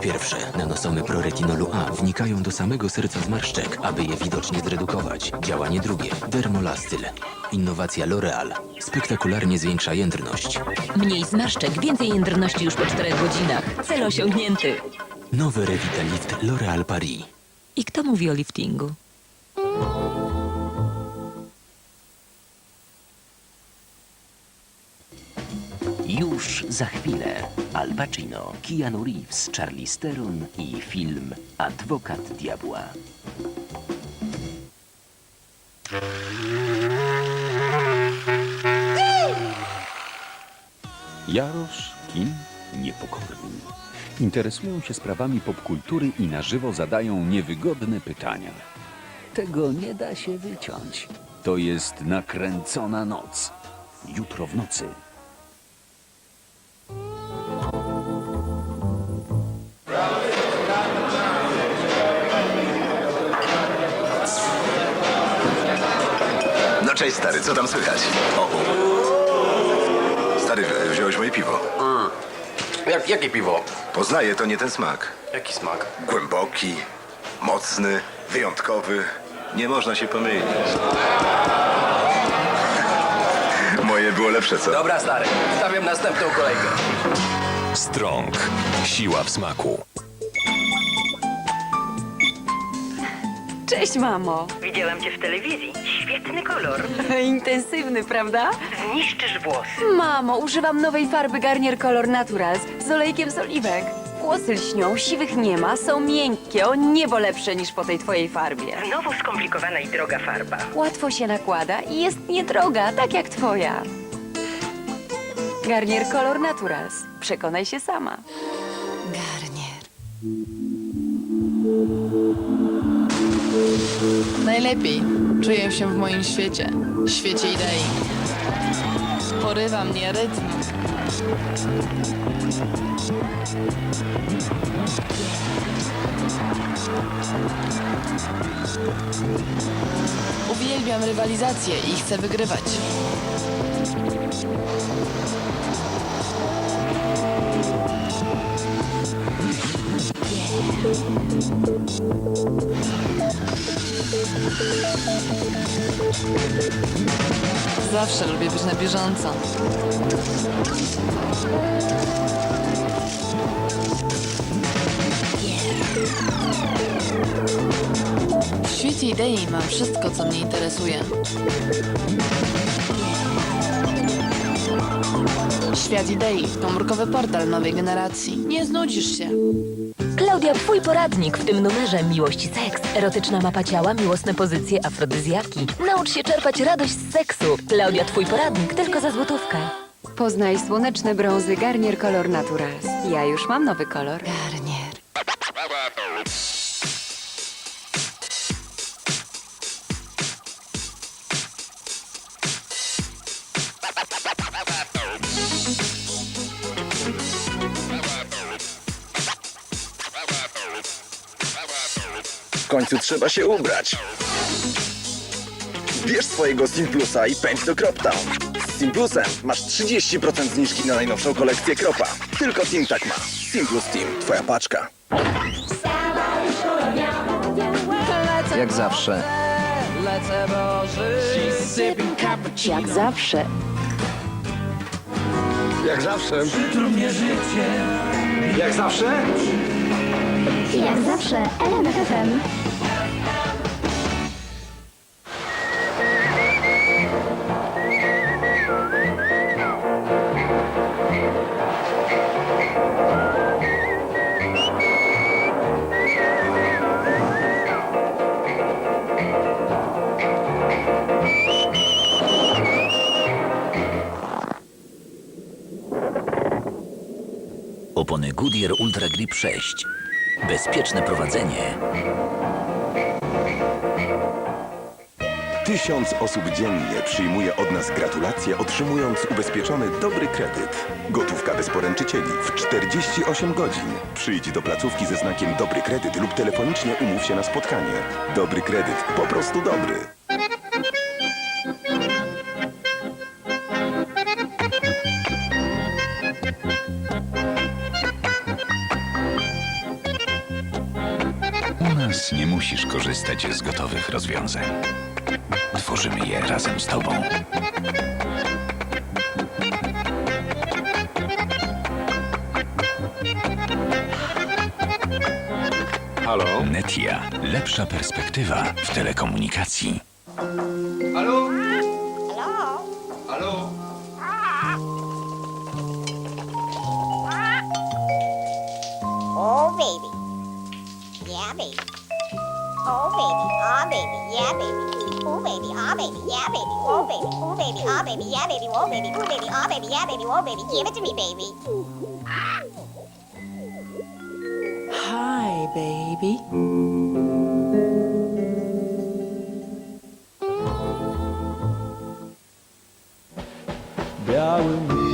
pierwsze, nanosomy proretinolu A wnikają do samego serca zmarszczek, aby je widocznie zredukować. Działanie drugie, dermolastyl. Innowacja L'Oreal. Spektakularnie zwiększa jędrność. Mniej zmarszczek, więcej jędrności już po czterech godzinach. Cel osiągnięty. Nowy Revitalift L'Oreal Paris. I kto mówi o liftingu? Już za chwilę Al Pacino, Keanu Reeves, Charlie Theron i film Adwokat Diabła. Jarosz Kim Niepokorni. Interesują się sprawami popkultury i na żywo zadają niewygodne pytania. Tego nie da się wyciąć. To jest nakręcona noc. Jutro w nocy. Cześć stary, co tam słychać? O, Stary, wzi- wziąłeś moje piwo. Jak, jakie piwo? Poznaję, to nie ten smak. Jaki smak? Głęboki, mocny, wyjątkowy. Nie można się pomylić. Moje było lepsze, co? Dobra, stary. Stawiam następną kolejkę. Strong. Siła w smaku. Cześć, mamo. Widziałam cię w telewizji. Świetny kolor. Intensywny, prawda? Zniszczysz włosy. Mamo, używam nowej farby Garnier Color Naturals z olejkiem z oliwek. Włosy lśnią, siwych nie ma, są miękkie, o niebo lepsze niż po tej twojej farbie. Znowu skomplikowana i droga farba. Łatwo się nakłada i jest niedroga, tak jak twoja. Garnier Color Naturals. Przekonaj się sama. Garnier. Najlepiej czuję się w moim świecie, świecie idei. Porywa mnie rytm. Uwielbiam rywalizację i chcę wygrywać. Zawsze lubię być na bieżąco. W świecie idei mam wszystko, co mnie interesuje. Świat idei, komórkowy portal nowej generacji. Nie znudzisz się. Klaudia, twój poradnik w tym numerze Miłość i seks. Erotyczna mapa ciała, miłosne pozycje, afrodyzjaki. Naucz się czerpać radość z seksu. Klaudia, twój poradnik tylko za złotówkę. Poznaj słoneczne brązy Garnier Color Naturals. Ja już mam nowy kolor. Garnier. Końcu trzeba się ubrać. Bierz swojego Simplusa i pędź do Croptown. Z Simplusem masz 30% zniżki na najnowszą kolekcję Kropa. Tylko Team tak ma. Simplus Team, twoja paczka. Jak zawsze. Lecę Jak zawsze. Jak zawsze. Jak zawsze? Jak zawsze, FM. Opony Goodyear Ultra Grip 6. Bezpieczne prowadzenie. Tysiąc osób dziennie przyjmuje od nas gratulacje, otrzymując ubezpieczony dobry kredyt. Gotówka bez poręczycieli w 48 godzin. Przyjdź do placówki ze znakiem dobry kredyt lub telefonicznie umów się na spotkanie. Dobry kredyt, po prostu dobry. Więc nie musisz korzystać z gotowych rozwiązań. Tworzymy je razem z tobą. Halo? Netia. Lepsza perspektywa w telekomunikacji. Halo? Halo? Oh, baby. Yeah, baby. Oh baby, ah baby, yeah baby. Oh baby, ah baby, yeah baby. Oh baby, oh baby, ah baby, yeah baby. Oh baby, oh baby, ah baby, yeah baby. Oh baby, give it to me, baby. Hi, baby. Bear with me.